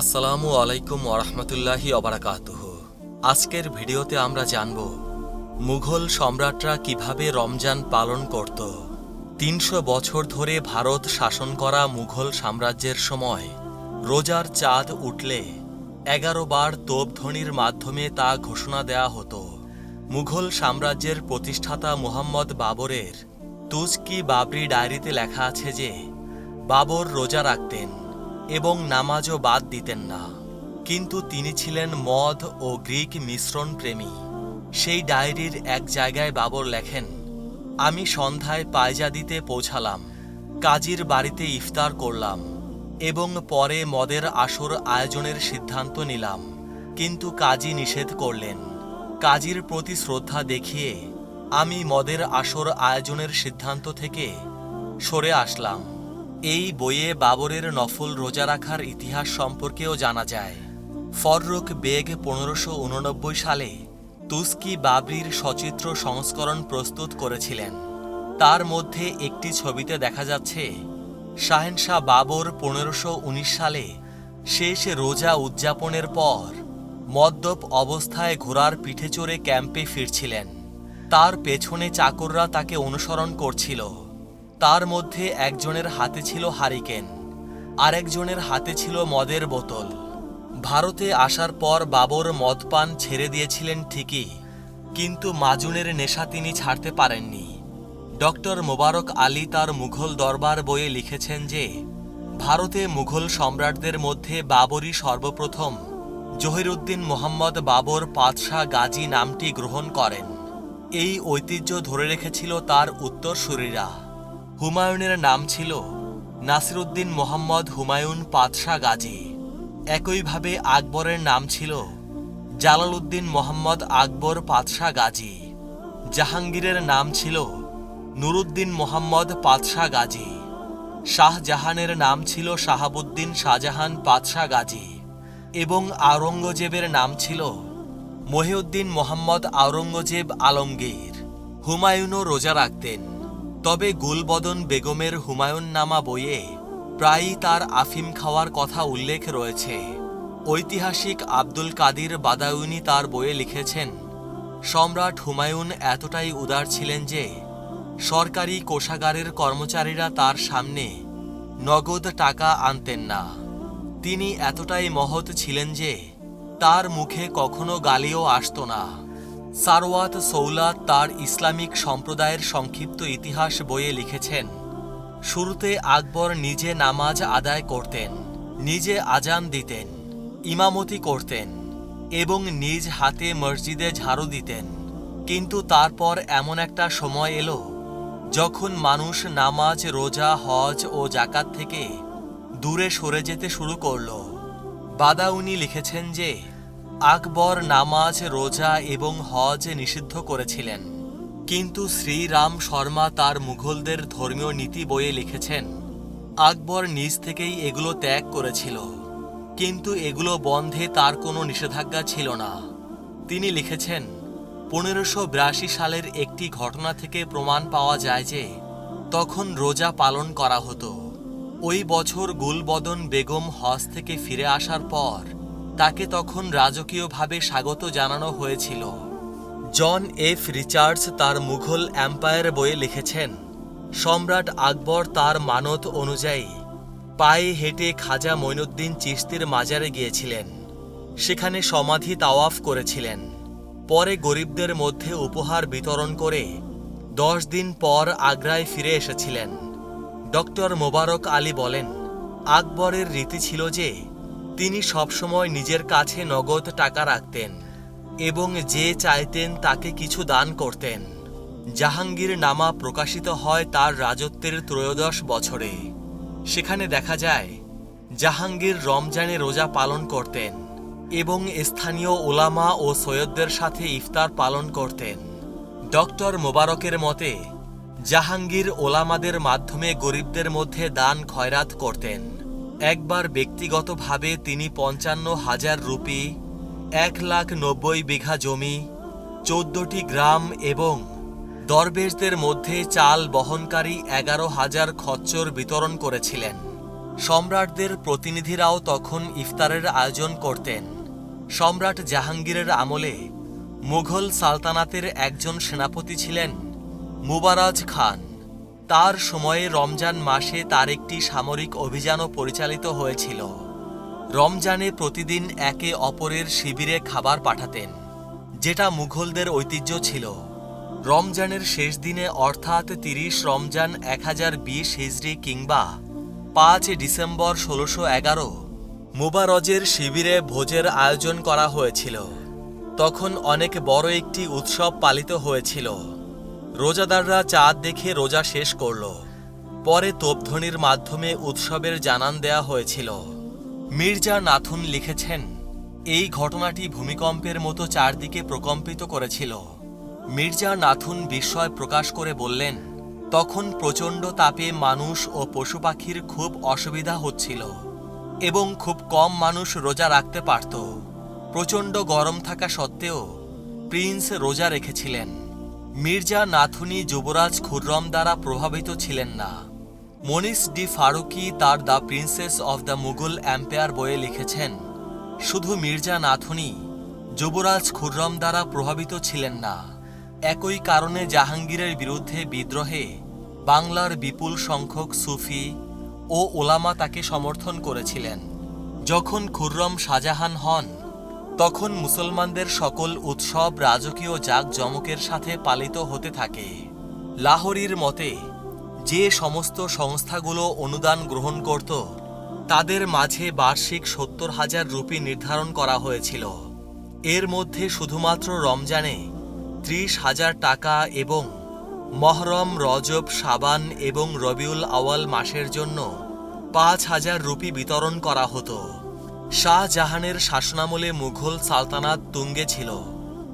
আসসালামু আলাইকুম ওরহমতুল্লাহি অবরাকাতুহ আজকের ভিডিওতে আমরা জানব, মুঘল সম্রাটরা কীভাবে রমজান পালন করত। তিনশো বছর ধরে ভারত শাসন করা মুঘল সাম্রাজ্যের সময় রোজার চাঁদ উঠলে এগারো বার তোপধ্বনির মাধ্যমে তা ঘোষণা দেয়া হতো। মুঘল সাম্রাজ্যের প্রতিষ্ঠাতা মুহাম্মদ বাবরের তুজকি বাবরি ডায়েরিতে লেখা আছে যে, বাবর রোজা রাখতেন। এবং নামাজও বাদ দিতেন না। কিন্তু তিনি ছিলেন মদ ও গ্রিক মিশ্রণ প্রেমী। সেই ডায়েরির এক জায়গায় বাবর লেখেন, আমি সন্ধ্যায় পায়জাদিতে পৌঁছালাম, কাজীর বাড়িতে ইফতার করলাম এবং পরে মদের আসর আয়োজনের সিদ্ধান্ত নিলাম। কিন্তু কাজী নিষেধ করলেন। কাজীর প্রতি শ্রদ্ধা দেখিয়ে আমি মদের আসর আয়োজনের সিদ্ধান্ত থেকে সরে আসলাম। এই বইয়ে বাবরের নফল রোজা রাখার ইতিহাস সম্পর্কেও জানা যায়। ফররুখ বেগ পনেরোশো উননব্বই সালে তুস্কি বাবরির সচিত্র সংস্করণ প্রস্তুত করেছিলেন। তার মধ্যে একটি ছবিতে দেখা যাচ্ছে, শাহেনশাহ বাবর পনেরোশো সালে শেষ রোজা উদযাপনের পর মদ্যপ অবস্থায় ঘোড়ার পিঠে চড়ে ক্যাম্পে ফিরছিলেন। তার পেছনে চাকররা তাকে অনুসরণ করছিল। তার মধ্যে একজনের হাতে ছিল হারিকেন আরেকজনের হাতে ছিল মদের বোতল। ভারতে আসার পর বাবর মদপান ছেড়ে দিয়েছিলেন ঠিকই, কিন্তু মাজুনের নেশা তিনি ছাড়তে পারেননি। ডক্টর মোবারক আলী তার মুঘল দরবার বইয়ে লিখেছেন যে, ভারতে মুঘল সম্রাটদের মধ্যে বাবরই সর্বপ্রথম জহিরুদ্দিন মোহাম্মদ বাবর পাতশাহ গাজী নামটি গ্রহণ করেন। এই ঐতিহ্য ধরে রেখেছিল তার উত্তরসূরিরা। হুমায়ুনের নাম ছিল নাসিরুদ্দিন মোহাম্মদ হুমায়ুন পাতশাহ গাজী। একইভাবে আকবরের নাম ছিল জালালউদ্দিন মোহাম্মদ আকবর পাতশাহ গাজী। জাহাঙ্গীরের নাম ছিল নুরুদ্দিন মোহাম্মদ পাতশাহ গাজী। শাহজাহানের নাম ছিল শাহাবুদ্দিন শাহজাহান পাতশাহ গাজী। এবং আওরঙ্গজেবের নাম ছিল মহিউদ্দিন মোহাম্মদ আওরঙ্গজেব আলমগীর। হুমায়ুনও রোজা রাখতেন। তবে গুলবদন বেগমের হুমায়ুন নামা বইয়ে প্রায়ই তার আফিম খাওয়ার কথা উল্লেখ রয়েছে। ঐতিহাসিক আব্দুল কাদির বাদাউনি তার বইয়ে লিখেছেন, সম্রাট হুমায়ুন এতটাই উদার ছিলেন যে সরকারি কোষাগারের কর্মচারীরা তার সামনে নগদ টাকা আনতেন না। তিনি এতটাই মহৎ ছিলেন যে তার মুখে কখনো গালিও আসতো না। সারওয়াত সৌলাত তার ইসলামিক সম্প্রদায়ের সংক্ষিপ্ত ইতিহাস বইয়ে লিখেছেন, শুরুতে আকবর নিজে নামাজ আদায় করতেন, নিজে আজান দিতেন, ইমামতি করতেন এবং নিজ হাতে মসজিদে ঝাড়ু দিতেন। কিন্তু তারপর এমন একটা সময় এলো যখন মানুষ নামাজ, রোজা, হজ ও জাকাত থেকে দূরে সরে যেতে শুরু করল। বাদাউনি লিখেছেন যে আকবর নামাজ, রোজা এবং হজ নিষিদ্ধ করেছিলেন। কিন্তু শ্রীরাম শর্মা তার মুঘলদের ধর্মীয় নীতি বইয়ে লিখেছেন, আকবর নিজ থেকেই এগুলো ত্যাগ করেছিল। কিন্তু এগুলো বন্ধে তার কোনো নিষেধাজ্ঞা ছিল না। তিনি লিখেছেন, পনেরোশো বিরাশি সালের একটি ঘটনা থেকে প্রমাণ পাওয়া যায় যে, তখন রোজা পালন করা হতো। ওই বছর গুলবদন বেগম হজ থেকে ফিরে আসার পর তাকে তখন রাজকীয়ভাবে স্বাগত জানানো হয়েছিল। জন এফ রিচার্ডস তার মুঘল এম্পায়ার বইয়ে লিখেছেন, সম্রাট আকবর তার মানত অনুযায়ী পায়ে হেঁটে খাজা মঈনুদ্দিন চিস্তির মাজারে গিয়েছিলেন। সেখানে সমাধি তাওয়াফ করেছিলেন। পরে গরিবদের মধ্যে উপহার বিতরণ করে দশ দিন পর আগ্রায় ফিরে এসেছিলেন। ডক্টর মোবারক আলী বলেন, আকবরের রীতি ছিল যে তিনি সবসময় নিজের কাছে নগদ টাকা রাখতেন এবং যে চাইতেন তাকে কিছু দান করতেন। জাহাঙ্গীর নামা প্রকাশিত হয় তার রাজত্বের ত্রয়োদশ বছরে। সেখানে দেখা যায়, জাহাঙ্গীর রমজানে রোজা পালন করতেন এবং স্থানীয় ওলামা ও সৈয়দদের সাথে ইফতার পালন করতেন। ডক্টর মোবারকের মতে, জাহাঙ্গীর ওলামাদের মাধ্যমে গরিবদের মধ্যে দান খয়রাত করতেন। একবার ব্যক্তিগতভাবে তিনি পঞ্চান্ন হাজার রুপি, এক লাখ নব্বই বিঘা জমি, চোদ্দটি গ্রাম এবং দরবেশদের মধ্যে চাল বহনকারী এগারো হাজার খচ্চর বিতরণ করেছিলেন। সম্রাটদের প্রতিনিধিরাও তখন ইফতারের আয়োজন করতেন। সম্রাট জাহাঙ্গীরের আমলে মুঘল সালতানাতের একজন সেনাপতি ছিলেন মুবারাজ খান। তার সময়ে রমজান মাসে তার একটি সামরিক অভিযানও পরিচালিত হয়েছিল। রমজানে প্রতিদিন একে অপরের শিবিরে খাবার পাঠাতেন, যেটা মুঘলদের ঐতিহ্য ছিল। রমজানের শেষ দিনে অর্থাৎ তিরিশ রমজান এক হাজার বিশ হিজড়ি কিংবা পাঁচ ডিসেম্বর ষোলোশো এগারো মুবারজের শিবিরে ভোজের আয়োজন করা হয়েছিল। তখন অনেক বড় একটি উৎসব পালিত হয়েছিল। রোজাদাররা চাঁদ দেখে রোজা শেষ করল। পরে তোপধ্বনির মাধ্যমে উৎসবের জানান দেয়া হয়েছিল। মির্জা নাথুন লিখেছেন, এই ঘটনাটি ভূমিকম্পের মতো চারদিকে প্রকম্পিত করেছিল। মির্জা নাথুন বিস্ময় প্রকাশ করে বললেন, তখন প্রচণ্ড তাপে মানুষ ও পশু পাখির খুব অসুবিধা হচ্ছিল এবং খুব কম মানুষ রোজা রাখতে পারত। প্রচণ্ড গরম থাকা সত্ত্বেও প্রিন্স রোজা রেখেছিলেন। মির্জা নাথুনি যুবরাজ খুররম দ্বারা প্রভাবিত ছিলেন না। মনিস ডি ফারুকি তার the princes of the Mughal empire বইয়ে লিখেছেন, শুধু মির্জা নাথুনি, যুবরাজ খুররম দ্বারা প্রভাবিত ছিলেন না। একই কারণে জাহাঙ্গীরের বিরুদ্ধে বিদ্রোহে বাংলার বিপুল সংখ্যক সুফি ও ওলামা তাকে সমর্থন করেছিলেন। যখন খুররম শাহজাহান হন তখন মুসলমানদের সকল উৎসব রাজকীয় জাঁকজমকের সাথে পালিত হতে থাকে। লাহোরির মতে, যে সমস্ত সংস্থাগুলো অনুদান গ্রহণ করত, তাদের মাঝে বার্ষিক সত্তর হাজার রুপি নির্ধারণ করা হয়েছিল। এর মধ্যে শুধুমাত্র রমজানে ত্রিশ হাজার টাকা এবং মহরম, রজব, সাবান এবং রবিউল আওয়াল মাসের জন্য পাঁচ হাজার রুপি বিতরণ করা হতো। শাহজাহানের শাসনামলে মুঘল সালতানাত তুঙ্গে ছিল।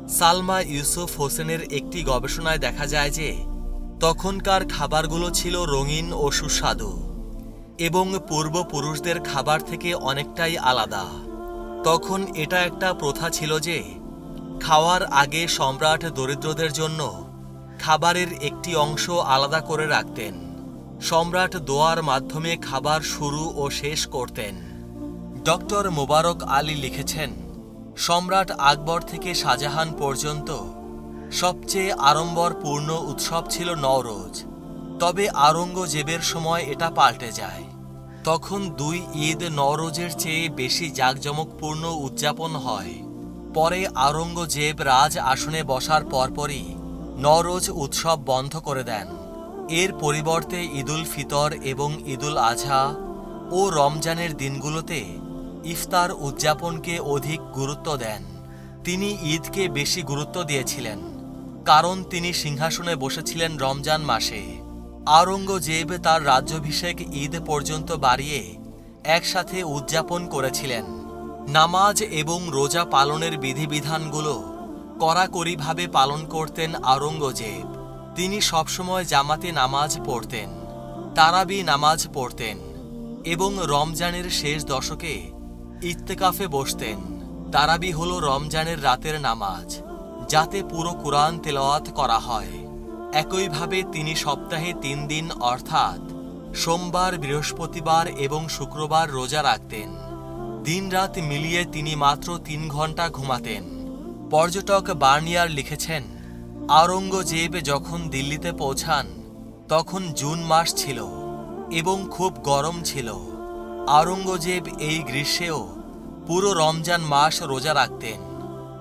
সালমা ইউসুফ হোসেনের একটি গবেষণায় দেখা যায় যে, তখনকার খাবারগুলো ছিল রঙিন ও সুস্বাদু এবং পূর্বপুরুষদের খাবার থেকে অনেকটাই আলাদা। তখন এটা একটা প্রথা ছিল যে, খাওয়ার আগে সম্রাট দরিদ্রদের জন্য খাবারের একটি অংশ আলাদা করে রাখতেন। সম্রাট দোয়ার মাধ্যমে খাবার শুরু ও শেষ করতেন। ডক্টর মোবারক আলী লিখেছেন, সম্রাট আকবর থেকে শাহজাহান পর্যন্ত সবচেয়ে আড়ম্বরপূর্ণ উৎসব ছিল নওরোজ। তবে আরঙ্গজেবের সময় এটা পাল্টে যায়। তখন দুই ঈদ নওরোজের চেয়ে বেশি জাঁকজমকপূর্ণ উদযাপন হয়। পরে আরঙ্গজেব রাজ আসনে বসার পরপরই নওরোজ উৎসব বন্ধ করে দেন। এর পরিবর্তে ঈদুল ফিতর এবং ঈদুল আজহা ও রমজানের দিনগুলোতে ইফতার উদযাপনকে অধিক গুরুত্ব দেন। তিনি ঈদকে বেশি গুরুত্ব দিয়েছিলেন, কারণ তিনি সিংহাসনে বসেছিলেন রমজান মাসে। আওরঙ্গজেব তার রাজ্যাভিষেক ঈদ পর্যন্ত বাড়িয়ে একসাথে উদযাপন করেছিলেন। নামাজ এবং রোজা পালনের বিধিবিধানগুলো কড়াকড়িভাবে পালন করতেন আওরঙ্গজেব। তিনি সবসময় জামাতে নামাজ পড়তেন, তারাবি নামাজ পড়তেন এবং রমজানের শেষ দশকে ইত্তেকাফে বসতেন। তারাবি হল রমজানের রাতের নামাজ, যাতে পুরো কোরআন তেলাওয়াত করা হয়। একইভাবে তিনি সপ্তাহে তিন দিন, অর্থাৎ সোমবার, বৃহস্পতিবার এবং শুক্রবার রোজা রাখতেন। দিনরাত মিলিয়ে তিনি মাত্র তিন ঘণ্টা ঘুমাতেন। পর্যটক বার্নিয়ার লিখেছেন, আওরঙ্গজেব যখন দিল্লিতে পৌঁছান, তখন জুন মাস ছিল এবং খুব গরম ছিল। আওরঙ্গজেব এই গ্রীষ্মেও পুরো রমজান মাস রোজা রাখতেন।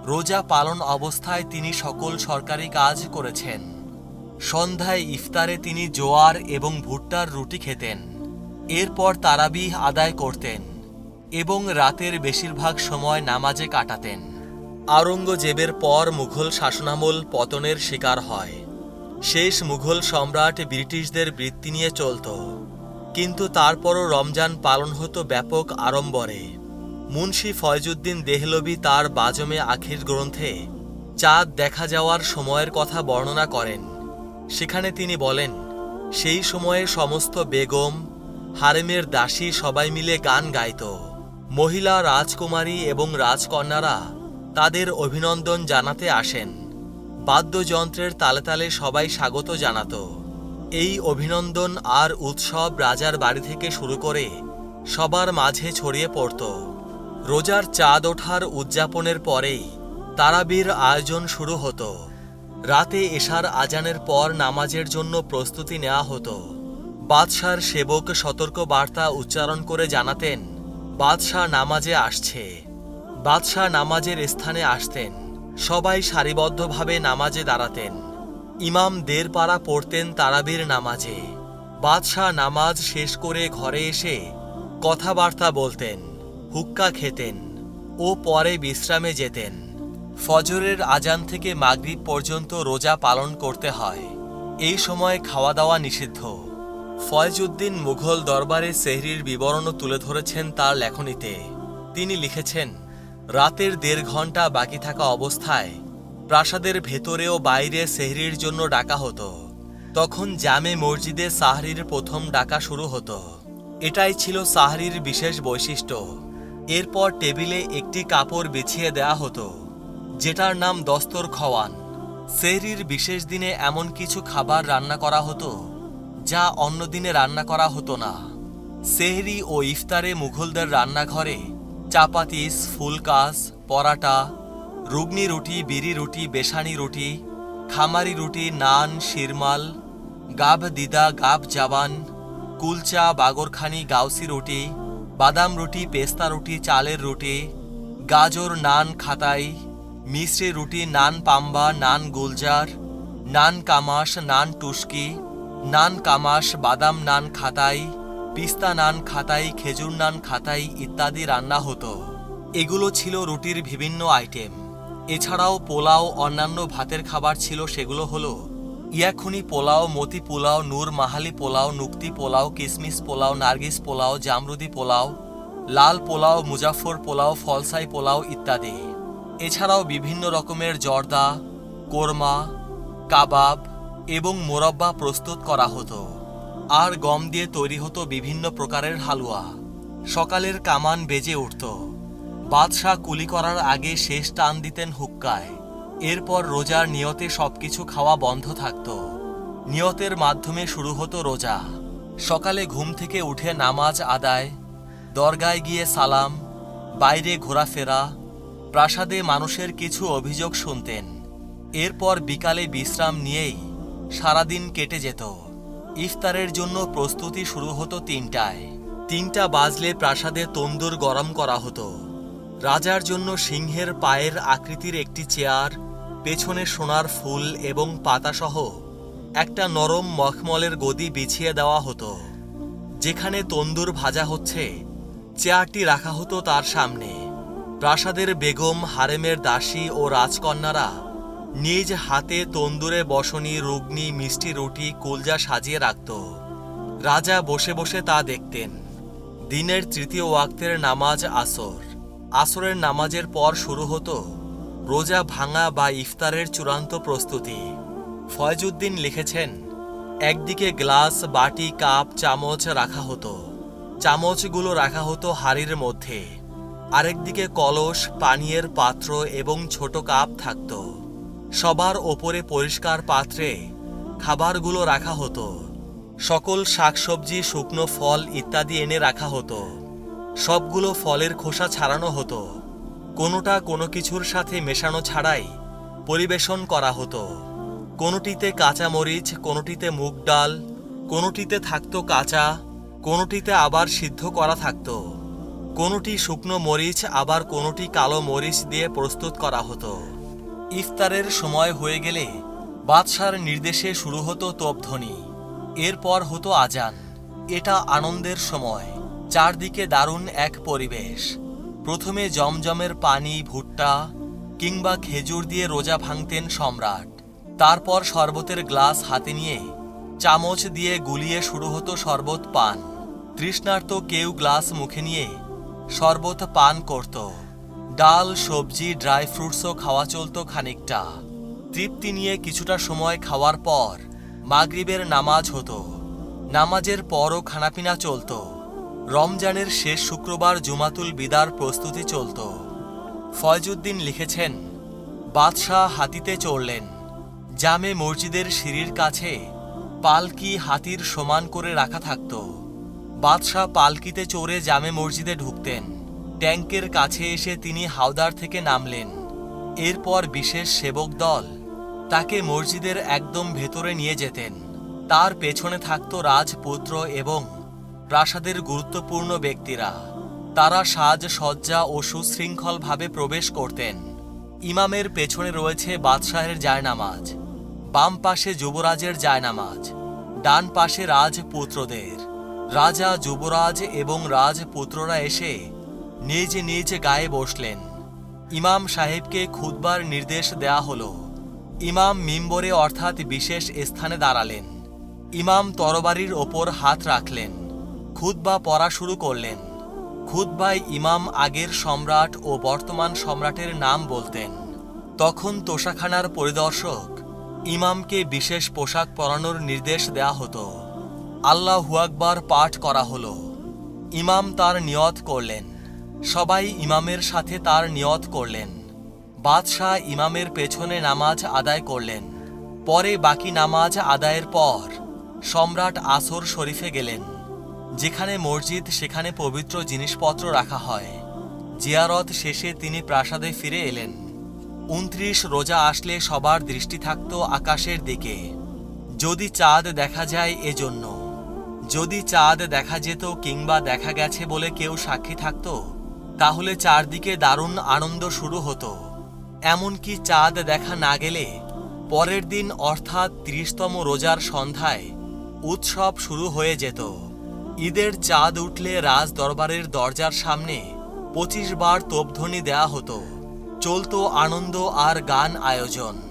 রোজা পালন অবস্থায় তিনি সকল সরকারি কাজ করেছেন। সন্ধ্যায় ইফতারে তিনি জোয়ার এবং ভুট্টার রুটি খেতেন। এরপর তারাবিহ আদায় করতেন এবং রাতের বেশিরভাগ সময় নামাজে কাটাতেন। আওরঙ্গজেবের পর মুঘল শাসনামল পতনের শিকার হয়। শেষ মুঘল সম্রাট ব্রিটিশদের বৃত্তি নিয়ে চলত। কিন্তু তারপরও রমজান পালন হতো ব্যাপক আড়ম্বরে। মুন্সি ফয়জুদ্দিন দেহলবি তার বাজমে আখির গ্রন্থে চাঁদ দেখা যাওয়ার সময়ের কথা বর্ণনা করেন। সেখানে তিনি বলেন, সেই সময়ে সমস্ত বেগম, হারেমের দাসী সবাই মিলে গান গাইত। মহিলা, রাজকুমারী এবং রাজকন্যারা তাদের অভিনন্দন জানাতে আসেন। বাদ্যযন্ত্রের তালে তালে সবাই স্বাগত জানাতো। এই অভিনন্দন আর উৎসব রাজার বাড়ি থেকে শুরু করে সবার মাঝে ছড়িয়ে পড়ত। রোজার চাঁদ ওঠার উদযাপনের পরেই তারাবির আয়োজন শুরু হতো। রাতে এশার আজানের পর নামাজের জন্য প্রস্তুতি নেওয়া হতো। বাদশার সেবক সতর্ক বার্তা উচ্চারণ করে জানাতেন, বাদশাহ নামাজে আসছে। বাদশাহ নামাজের স্থানে আসতেন। সবাই সারিবদ্ধভাবে নামাজে দাঁড়াতেন। ইমাম দের পাড়া পড়তেন তারাবির নামাজে। বাদশাহ নামাজ শেষ করে ঘরে এসে কথাবার্তা বলতেন, হুক্কা খেতেন ও পরে বিশ্রামে যেতেন। ফজরের আজান থেকে মাগরিব পর্যন্ত রোজা পালন করতে হয়। এই সময় খাওয়া দাওয়া নিষিদ্ধ। ফয়জউদ্দিন মুঘল দরবারে সেহরির বিবরণও তুলে ধরেছেন তার লেখনীতে। তিনি লিখেছেন, রাতের দেড় ঘণ্টা বাকি থাকা অবস্থায় প্রাসাদের ভেতরে ও বাইরে সেহরির জন্য ডাকা হতো। তখন জামে মসজিদে সাহরির প্রথম ডাকা শুরু হতো। এটাই ছিল সাহরির বিশেষ বৈশিষ্ট্য। এরপর টেবিলে একটি কাপড় বিছিয়ে দেয়া হতো, যেটার নাম দস্তর খওয়ান। সেহরির বিশেষ দিনে এমন কিছু খাবার রান্না করা হতো, যা অন্য দিনে রান্না করা হতো না। সেহরি ও ইফতারে মুঘলদের রান্নাঘরে চাপাতিস, ফুলকাস, পরাটা রুগনি রুটি, বিড়ি রুটি, বেসানি রুটি, খামারি রুটি, নান, শিরমাল, গাব দিদা, গাব জাবান, কুলচা, বাগরখানি, গাউসি রুটি, বাদাম রুটি, পেস্তা রুটি, চালের রুটি, গাজর, নান খাতাই, মিশ্রি রুটি, নান পাম্বা, নান গুলজার, নান কামাস নান টুস্কি, নান কামাস বাদাম নান খাতাই, পিস্তা নান খাতাই, খেজুর নান খাতাই ইত্যাদি রান্না হতো। এগুলো ছিল রুটির বিভিন্ন আইটেম। এছাড়াও পোলাও, অন্যান্য ভাতের খাবার ছিল সেগুলো হলো ইয়াখুনি পোলাও, মতি পোলাও, নূর মাহালি পোলাও, নুক্তি পোলাও, কিসমিস পোলাও, নার্গিস পোলাও, জামরুদি পোলাও, লাল পোলাও মুজাফর পোলাও, ফলসাই পোলাও ইত্যাদি। এছাড়াও বিভিন্ন রকমের জর্দা, কোরমা, কাবাব এবং মোরব্বা প্রস্তুত করা হতো আর গম দিয়ে তৈরি হতো বিভিন্ন প্রকারের হালুয়া। সকালের কামান বেজে উঠত। বাদশাহ কুলি করার আগে শেষ টান দিতেন হুক্কায়। এরপর রোজার নিয়তে সবকিছু খাওয়া বন্ধ থাকত। নিয়তের মাধ্যমে শুরু হতো রোজা। সকালে ঘুম থেকে উঠে নামাজ আদায়, দরগায় গিয়ে সালাম, বাইরে ঘোরাফেরা, প্রাসাদে মানুষের কিছু অভিযোগ শুনতেন। এরপর বিকালে বিশ্রাম নিয়েই সারাদিন কেটে যেত। ইফতারের জন্য প্রস্তুতি শুরু হতো তিনটায়। তিনটা বাজলে প্রাসাদে তন্দুর গরম করা হতো। রাজার জন্য সিংহের পায়ের আকৃতির একটি চেয়ার, পেছনে সোনার ফুল এবং পাতাসহ একটা নরম মখমলের গদি বিছিয়ে দেওয়া হতো। যেখানে তন্দুর ভাজা হচ্ছে, চেয়ারটি রাখা হতো তার সামনে। প্রাসাদের বেগম, হারেমের দাসী ও রাজকন্যারা নিজ হাতে তন্দুরে বসনি, রুগ্নি, মিষ্টি রুটি, কুলজা সাজিয়ে রাখত। রাজা বসে বসে তা দেখতেন। দিনের তৃতীয় ওয়াক্তের নামাজ আসর। আসরের নামাজের পর শুরু হতো রোজা ভাঙা বা ইফতারের চূড়ান্ত প্রস্তুতি। ফয়জুদ্দিন লিখেছেন, একদিকে গ্লাস, বাটি, কাপ, চামচ রাখা হতো। চামচগুলো রাখা হতো হাড়ির মধ্যে। আরেকদিকে কলস, পানীয়ের পাত্র এবং ছোট কাপ থাকত। সবার ওপরে পরিষ্কার পাত্রে খাবারগুলো রাখা হতো। সকল শাকসবজি, শুকনো ফল ইত্যাদি এনে রাখা হতো। সবগুলো ফলের খোসা ছাড়ানো হতো। কোনোটা কোনো কিছুর সাথে মেশানো ছাড়াই পরিবেশন করা হতো। কোনোটিতে কাঁচা মরিচ, কোনোটিতে মুগ ডাল, কোনোটিতে থাকতো কাঁচা, কোনোটিতে আবার সিদ্ধ করা থাকতো। কোনোটি শুকনো মরিচ, আবার কোনোটি কালো মরিচ দিয়ে প্রস্তুত করা হতো। ইফতারের সময় হয়ে গেলে বাদশার নির্দেশে শুরু হতো তোপধ্বনি। এরপর হতো আজান। এটা আনন্দের সময়। চারদিকে দারুণ এক পরিবেশ। প্রথমে জমজমের পানি, ভুট্টা, কিংবা খেজুর দিয়ে রোজা ভাঙতেন সম্রাট। তারপর শরবতের গ্লাস হাতে নিয়ে চামচ দিয়ে গুলিয়ে শুরু হতো শরবত পান। তৃষ্ণার্ত কেউ গ্লাস মুখে নিয়ে শরবত পান করত। ডাল, সবজি, ড্রাই ফ্রুটসও খাওয়া চলতো খানিকটা। তৃপ্তি নিয়ে কিছুটা সময় খাওয়ার পর মাগরিবের নামাজ হতো। নামাজের পরও খানাপিনা চলতো। রমজানের শেষ শুক্রবার জুমাতুল বিদার প্রস্তুতি চলত। ফয়জুদ্দিন লিখেছেন, বাদশাহ হাতিতে চড়লেন। জামে মসজিদের সিঁড়ির কাছে পালকি হাতির সমান করে রাখা থাকত। বাদশাহ পালকিতে চড়ে জামে মসজিদে ঢুকতেন। ট্যাঙ্কের কাছে এসে তিনি হাওদার থেকে নামলেন। এরপর বিশেষ সেবক দল তাকে মসজিদের একদম ভেতরে নিয়ে যেতেন। তার পেছনে থাকত রাজপুত্র এবং প্রাসাদের গুরুত্বপূর্ণ ব্যক্তিরা। তারা সাজ, সজ্জা ও সুশৃঙ্খলভাবে প্রবেশ করতেন। ইমামের পেছনে রয়েছে বাদশাহের জায়নামাজ। বাম পাশে যুবরাজের জায়নামাজ। ডান পাশে রাজপুত্রদের। রাজা, যুবরাজ এবং রাজপুত্ররা এসে নিজ নিজ গায়ে বসলেন। ইমাম সাহেবকে খুদবার নির্দেশ দেয়া হলো। ইমাম মিম্বরে অর্থাৎ বিশেষ স্থানে দাঁড়ালেন। ইমাম তরবারির ওপর হাত রাখলেন। খুতবা পড়া শুরু করলেন। খুতবায় ইমাম আগের সম্রাট ও বর্তমান সম্রাটের নাম বলতেন। তখন তোষাখানার পরিদর্শক ইমামকে বিশেষ পোশাক পরানোর নির্দেশ দেয়া হতো। আল্লাহ হুয়াকবার পাঠ করা হলো। ইমাম তার নিয়ত করলেন। সবাই ইমামের সাথে তার নিয়ত করলেন। বাদশাহ ইমামের পেছনে নামাজ আদায় করলেন। পরে বাকি নামাজ আদায়ের পর সম্রাট আসর শরীফে গেলেন। যেখানে মসজিদ, সেখানে পবিত্র জিনিসপত্র রাখা হয়। জিয়ারত শেষে তিনি প্রাসাদে ফিরে এলেন। উনত্রিশ রোজা আসলে সবার দৃষ্টি থাকত আকাশের দিকে। যদি চাঁদ দেখা যায় এজন্য। যদি চাঁদ দেখা যেত কিংবা দেখা গেছে বলে কেউ সাক্ষী থাকত, তাহলে চারদিকে দারুণ আনন্দ শুরু হতো। এমনকি চাঁদ দেখা না গেলে, পরের দিন অর্থাৎ তিরিশতম রোজার সন্ধ্যায় উৎসব শুরু হয়ে যেত। ঈদের চাঁদ উঠলে রাজ দরবারের দরজার সামনে পঁচিশ বার তোপধ্বনি দেয়া হতো। চলত আনন্দ আর গান আয়োজন।